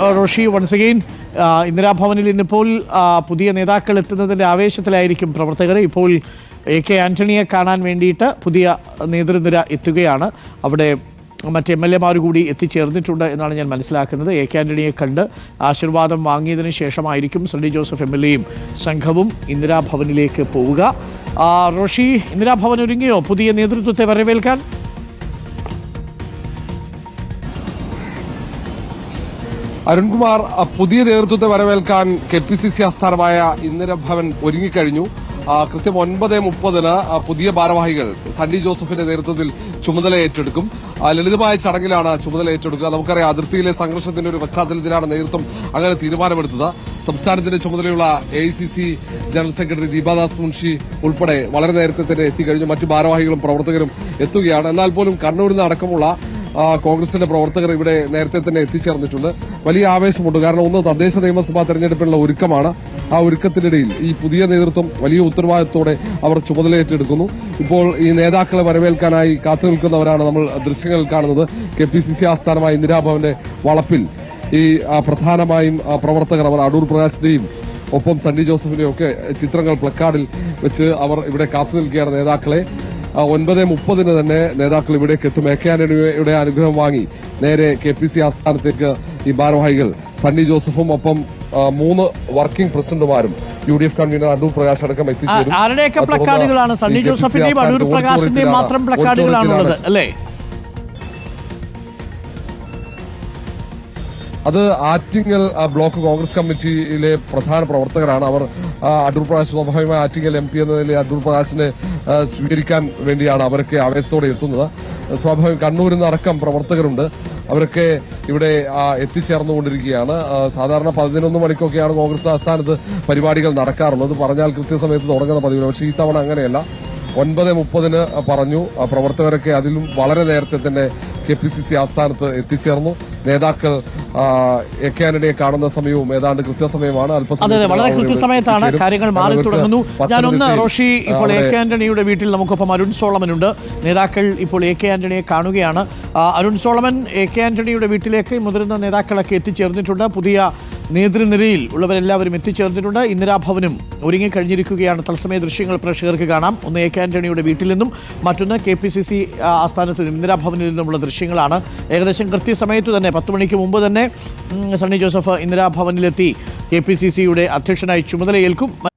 Roshy once again ഇന്ദിരാഭവനിൽ ഇന്നിപ്പോൾ പുതിയ നേതാക്കൾ എത്തുന്നതിന്റെ ആവേശത്തിലായിരിക്കും പ്രവർത്തകർ. ഇപ്പോൾ എ കെ ആന്റണിയെ കാണാൻ വേണ്ടിയിട്ട് പുതിയ നേതൃനിര എത്തുകയാണ്. അവിടെ മറ്റ് എം എൽ എമാർ കൂടി എത്തിച്ചേർന്നിട്ടുണ്ട് എന്നാണ് ഞാൻ മനസ്സിലാക്കുന്നത്. എ കെ ആന്റണിയെ കണ്ട് ആശീർവാദം വാങ്ങിയതിന് ശേഷമായിരിക്കും സണ്ണി ജോസഫ് എം എൽ എയും സംഘവും ഇന്ദിരാഭവനിലേക്ക് പോവുക. റോഷി ഇന്ദിരാഭവൻ ഒരുങ്ങിയോ പുതിയ നേതൃത്വത്തെ വരവേൽക്കാൻ? അരുൺകുമാർ പുതിയ നേതൃത്വത്തെ വരവേൽക്കാൻ കെ പി സി സി ആസ്ഥാനമായ ഇന്ദിരാഭവൻ ഒരുങ്ങിക്കഴിഞ്ഞു. കൃത്യം ഒൻപത് മുപ്പതിന് പുതിയ ഭാരവാഹികൾ സണ്ണി ജോസഫിന്റെ നേതൃത്വത്തിൽ ചുമതല ഏറ്റെടുക്കും. ലളിതമായ ചടങ്ങിലാണ് ചുമതല ഏറ്റെടുക്കുക. നമുക്കറിയാം അതിർത്തിയിലെ സംഘർഷത്തിന്റെ ഒരു പശ്ചാത്തലത്തിലാണ് നേതൃത്വം അങ്ങനെ തീരുമാനമെടുത്തത്. സംസ്ഥാനത്തിന്റെ ചുമതലയുള്ള A general secretary Deepa Das Munshi ഉൾപ്പെടെ വളരെ നേരത്തെ തന്നെ എത്തിക്കഴിഞ്ഞു. മറ്റ് ഭാരവാഹികളും പ്രവർത്തകരും എത്തുകയാണ്. എന്നാൽ പോലും കണ്ണൂരിൽ നിന്ന് അടക്കമുള്ള കോൺഗ്രസിന്റെ പ്രവർത്തകർ ഇവിടെ നേരത്തെ തന്നെ എത്തിച്ചേർന്നിട്ടുണ്ട്. വലിയ ആവേശമുണ്ട്. കാരണം ഒന്ന് തദ്ദേശ നിയമസഭാ തെരഞ്ഞെടുപ്പിനുള്ള ഒരുക്കമാണ്. ആ ഒരുക്കത്തിനിടയിൽ ഈ പുതിയ നേതൃത്വം വലിയ ഉത്തരവാദിത്തോടെ അവർ ചുമതലയേറ്റെടുക്കുന്നു ഇപ്പോൾ ഈ നേതാക്കളെ വരവേൽക്കാനായി കാത്തു നിൽക്കുന്നവരാണ് നമ്മൾ ദൃശ്യങ്ങളിൽ കാണുന്നത്. കെ പി സി സി ആസ്ഥാനമായ ഇന്ദിരാഭവന്റെ വളപ്പിൽ ഈ പ്രധാനമായും പ്രവർത്തകർ അവർ അടൂർ പ്രകാശിന്റെയും ഒപ്പം സണ്ണി ജോസഫിന്റെയും ഒക്കെ ചിത്രങ്ങൾ പ്ലക്കാർഡിൽ വെച്ച് അവർ ഇവിടെ കാത്തു നിൽക്കുകയാണ് നേതാക്കളെ. ഒൻപത് മുപ്പതിന് തന്നെ നേതാക്കൾ ഇവിടേക്ക് എത്തും. എ കെ ആന്റണിയുടെ അനുഗ്രഹം വാങ്ങി നേരെ കെ പി സി ആസ്ഥാനത്തേക്ക് ഈ ഭാരവാഹികൾ സണ്ണി ജോസഫും ഒപ്പം മൂന്ന് working പ്രസിഡന്റുമാരും U D F convener Adoor Prakash അടക്കം എത്തിച്ചേരും. ആരുടെയൊക്കെ പ്ലക്കാർഡുകളാണ്? സണ്ണി ജോസഫിന്റെയും അടൂർ പ്രകാശിന്റെയും മാത്രം പ്ലക്കാർഡുകളാണുള്ളത് അല്ലേ അത് ആറ്റിങ്ങൽ ബ്ലോക്ക് കോൺഗ്രസ് കമ്മിറ്റിയിലെ പ്രധാന പ്രവർത്തകരാണ്. അവർ അടൂർ പ്രകാശ് സ്വാഭാവികമായി ആറ്റിങ്ങൽ എം പി എന്ന നിലയിൽ അടൂർ പ്രകാശിനെ സ്വീകരിക്കാൻ വേണ്ടിയാണ് അവരൊക്കെ ആവേശത്തോടെ എത്തുന്നത്. സ്വാഭാവികം കണ്ണൂരിൽ നിന്ന് അടക്കം പ്രവർത്തകരുണ്ട്. അവരൊക്കെ ഇവിടെ എത്തിച്ചേർന്നുകൊണ്ടിരിക്കുകയാണ്. സാധാരണ പതിനൊന്ന് മണിക്കൊക്കെയാണ് കോൺഗ്രസ് ആസ്ഥാനത്ത് പരിപാടികൾ നടക്കാറുള്ളത്. പറഞ്ഞാൽ കൃത്യസമയത്ത് തുടങ്ങുന്ന പതിവില്ല പക്ഷേ ഈ തവണ അങ്ങനെയല്ല. ഒൻപത് മുപ്പതിന് പറഞ്ഞു. പ്രവർത്തകരൊക്കെ അതിലും വളരെ നേരത്തെ തന്നെ കെ പി സി സി ആസ്ഥാനത്ത് എത്തിച്ചേർന്നു. നേതാക്കൾ എ കെ ആന്റണിയെ കാണുന്ന സമയവും ഏതാണ്ട് കൃത്യസമയമാണ് അല്പസമയം അതെ വളരെ കൃത്യസമയത്താണ് കാര്യങ്ങൾ മാറി തുടങ്ങുന്നു. ഞാനൊന്ന് റോഷി ഇപ്പോൾ എ കെ ആന്റണിയുടെ വീട്ടിൽ നമുക്കൊപ്പം അരുൺ സോളമനുണ്ട്. നേതാക്കൾ ഇപ്പോൾ എ കെ ആന്റണിയെ കാണുകയാണ് അരുൺ സോളമൻ എ കെ ആന്റണിയുടെ വീട്ടിലേക്ക് മുതിർന്ന നേതാക്കളൊക്കെ എത്തിച്ചേർന്നിട്ടുണ്ട്. പുതിയ നേതൃനിരയിൽ ഉള്ളവരെല്ലാവരും എത്തിച്ചേർന്നിട്ടുണ്ട്. ഇന്ദിരാഭവനും ഒരുങ്ങിക്കഴിഞ്ഞിരിക്കുകയാണ്. തത്സമയ ദൃശ്യങ്ങൾ പ്രേക്ഷകർക്ക് കാണാം. ഒന്ന് എ കെ ആന്റണിയുടെ വീട്ടിൽ നിന്നും മറ്റൊന്ന് കെ പി സി സി ആസ്ഥാനത്ത് ഇന്ദിരാഭവനിൽ നിന്നുമുള്ള ദൃശ്യങ്ങളാണ്. ഏകദേശം കൃത്യസമയത്ത് തന്നെ പത്ത് മണിക്ക് മുമ്പ് തന്നെ സണ്ണി ജോസഫ് ഇന്ദിരാഭവനിലെത്തി കെ പി സി സിയുടെ അധ്യക്ഷനായി ചുമതലയേൽക്കും.